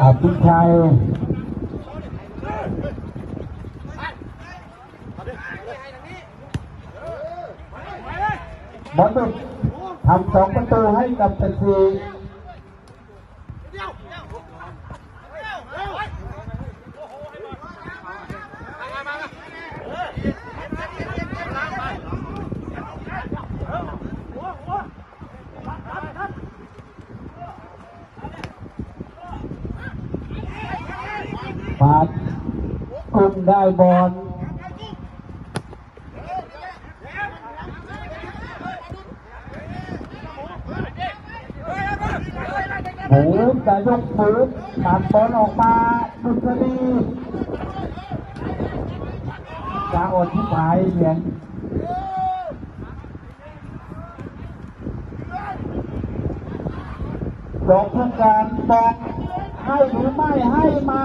อาบุญชัยบอลดุทำสองประตูให้กับเซนซี ปาดกลุ่มได้บอลหมูจะยกหมือตัดบอลออกมาดุษฎีจะอดที่ผายเสียงดอกทางการบอกให้หรือไม่ให้มา